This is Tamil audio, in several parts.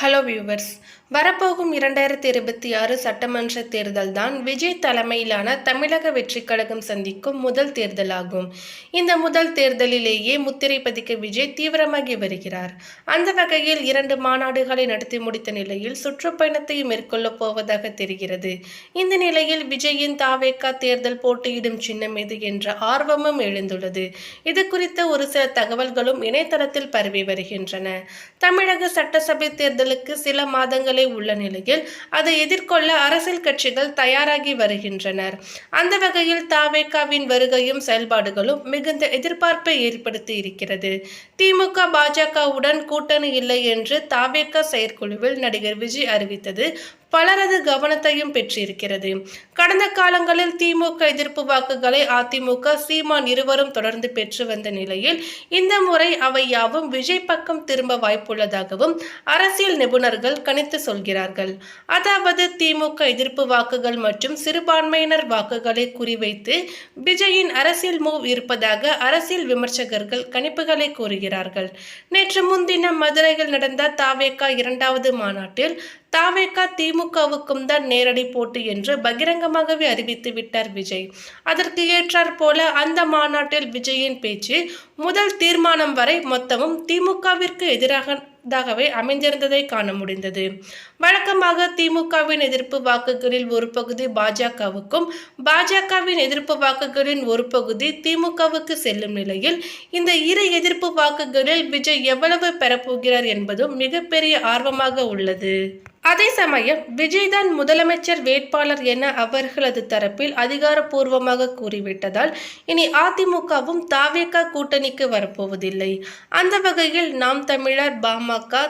ஹலோ வியூவர்ஸ் வரப்போகும் இரண்டாயிரத்தி இருபத்தி ஆறு சட்டமன்ற தேர்தல் தான் விஜய் தலைமையிலான தமிழக வெற்றி கழகம் சந்திக்கும் முதல் தேர்தலாகும். இந்த முதல் தேர்தலிலேயே முத்திரை பதிக்க விஜய் தீவிரமாகி வருகிறார். அந்த வகையில் இரண்டு மாநாடுகளை நடத்தி முடித்த நிலையில் சுற்றுப்பயணத்தையும் மேற்கொள்ளப் போவதாக தெரிகிறது. இந்த நிலையில் விஜயின் தாவேக்கா தேர்தல் போட்டியிடும் சின்னம் எது என்ற ஆர்வமும் எழுந்துள்ளது. இது குறித்த ஒரு சில தகவல்களும் இணையதளத்தில் பரவி வருகின்றன. தமிழக சட்டசபை தேர்தல் தேர்தலுக்கு சில மாதங்களே உள்ள நிலையில் அதை எதிர்கொள்ள அரசியல் கட்சிகள் தயாராகி வருகின்றனர். அந்த வகையில் தாவேகாவின் வருகையும் செயல்பாடுகளும் மிகுந்த எதிர்பார்ப்பை ஏற்படுத்தி இருக்கிறது. திமுக பாஜகவுடன் கூட்டணி இல்லை என்று தாவேகா செயற்குழுவில் நடிகர் விஜய் அறிவித்தது பலரது கவனத்தையும் பெற்றிருக்கிறது. கடந்த காலங்களில் திமுக எதிர்ப்பு வாக்குகளை அதிமுக சீமான் இருவரும் தொடர்ந்து பெற்று வந்த நிலையில் இந்த முறை அவை யாவும் விஜய் பக்கம் திரும்ப வாய்ப்புள்ளதாகவும் அரசியல் நிபுணர்கள் கணித்து சொல்கிறார்கள். அதாவது திமுக எதிர்ப்பு வாக்குகள் மற்றும் சிறுபான்மையினர் வாக்குகளை குறிவைத்து விஜயின் அரசியல் மூவ் இருப்பதாக அரசியல் விமர்சகர்கள் கணிப்புகளை கூறுகிறார்கள். நேற்று முன்தினம் மதுரையில் நடந்த தாவேகா இரண்டாவது மாநாட்டில் தாவேகா திமுகவுக்கும் தான் நேரடி போட்டி என்று பகிரங்கமாகவே அறிவித்து விட்டார் விஜய். அதற்கு ஏற்றாற் போல அந்த மாநாட்டில் விஜயின் பேச்சு முதல் தீர்மானம் வரை மொத்தமும் திமுகவிற்கு எதிராக தாகவே அமைந்திருந்ததை காண முடிந்தது. வழக்கமாக திமுகவின் எதிர்ப்பு வாக்குகளில் ஒரு பகுதி பாஜகவுக்கும் பாஜகவின் எதிர்ப்பு வாக்குகளின் ஒரு பகுதி திமுகவுக்கு செல்லும் நிலையில் இந்த இரு எதிர்ப்பு வாக்குகளில் விஜய் எவ்வளவு பெறப்போகிறார் என்பதும் மிகப்பெரிய ஆர்வமாக உள்ளது. அதே சமயம் விஜய் தான் முதலமைச்சர் வேட்பாளர் என அவர்களது தரப்பில் அதிகாரப்பூர்வமாக கூறிவிட்டதால் இனி அதிமுகவும் தாவேகா கூட்டணிக்கு வரப்போவதில்லை. அந்த வகையில் நாம் தமிழர் பாமக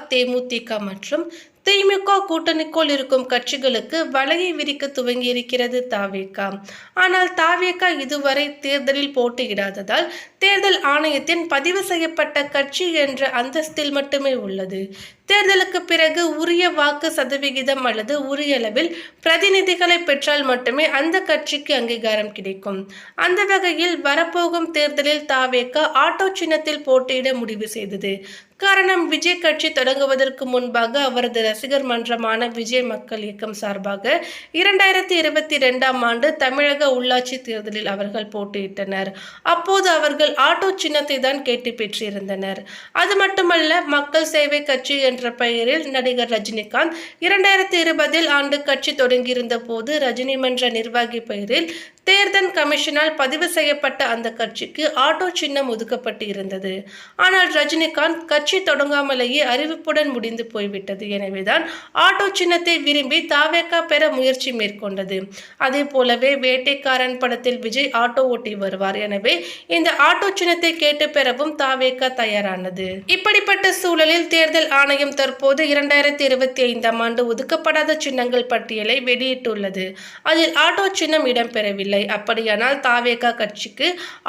தேமுதிக மற்றும் திமுக கூட்டணிக்குள் இருக்கும் கட்சிகளுக்கு வலையை விரிக்க துவங்கியிருக்கிறது தாவேகா ஆனால் தாவேகா இதுவரை தேர்தலில் போட்டியிடாததால் தேர்தல் ஆணையத்தின் பதிவு செய்யப்பட்ட கட்சி என்ற அந்தஸ்தில் மட்டுமே உள்ளது. தேர்தலுக்கு பிறகு உரிய வாக்கு சதவிகிதம் அல்லது உரிய அளவில் பிரதிநிதிகளை பெற்றால் மட்டுமே அந்த கட்சிக்கு அங்கீகாரம் கிடைக்கும். அந்த வகையில் வரப்போகும் தேர்தலில் தாவேகா ஆட்டோ சின்னத்தில் போட்டியிட முடிவு செய்தது. காரணம் விஜய் கட்சி தொடங்குவதற்கு முன்பாக அவரது ரசிகர் மன்றமான விஜய் மக்கள் இயக்கம் சார்பாக இரண்டாயிரத்தி இருபத்தி ரெண்டாம் ஆண்டு தமிழக உள்ளாட்சி தேர்தலில் அவர்கள் போட்டியிட்டனர். அப்போது அவர்கள் ஆட்டோ சின்னத்தை தான் கேட்டு பெற்றிருந்தனர். அது மட்டுமல்ல மக்கள் சேவை கட்சி என்ற பெயரில் நடிகர் ரஜினிகாந்த் இரண்டாயிரத்தி இருபதில் ஆண்டு கட்சி தொடங்கியிருந்த போது ரஜினி மன்ற நிர்வாகி பெயரில் தேர்தல் கமிஷனால் பதிவு செய்யப்பட்ட அந்த கட்சிக்கு ஆட்டோ சின்னம் ஒதுக்கப்பட்டு இருந்தது ஆனால் ரஜினிகாந்த் கட்சி கட்சி தொடங்காமலேயே அறிவிப்புடன் முடிந்து போய்விட்டது. எனவேதான் ஆட்டோ சின்னத்தை விரும்பி தாவேக்கா பெற முயற்சி மேற்கொண்டது. அதே போலவே வேட்டைக்காரன் படத்தில் விஜய் ஆட்டோ ஓட்டி வருவார். எனவே இந்த ஆட்டோ சின்னத்தை கேட்டு பெறவும் தாவேக்கா தயாரானது. இப்படிப்பட்ட சூழலில் தேர்தல் ஆணையம் தற்போது இரண்டாயிரத்தி இருபத்தி ஐந்தாம் ஆண்டு ஒதுக்கப்படாத சின்னங்கள் பட்டியலை வெளியிட்டுள்ளது. அதில் ஆட்டோ சின்னம் இடம்பெறவில்லை. அப்படியானால் தாவேகா கட்சிக்கு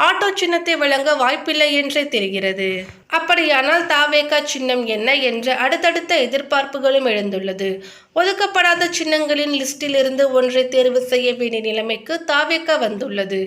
ஆட்டோ சின்னத்தை வழங்க வாய்ப்பில்லை என்றே தெரிகிறது. அப்படியானால் தாவேகா சின்னம் என்ன என்ற அடுத்தடுத்த எதிர்பார்ப்புகளும் எழுந்துள்ளது. ஒதுக்கப்படாத சின்னங்களின் லிஸ்டிலிருந்து ஒன்றை தேர்வு செய்ய வேண்டிய நிலைமைக்கு தாவேகா வந்துள்ளது.